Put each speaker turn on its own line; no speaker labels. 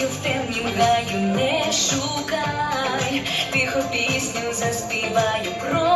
Ангел в темнім гаю не шукай, тихо пісню заспіваю про.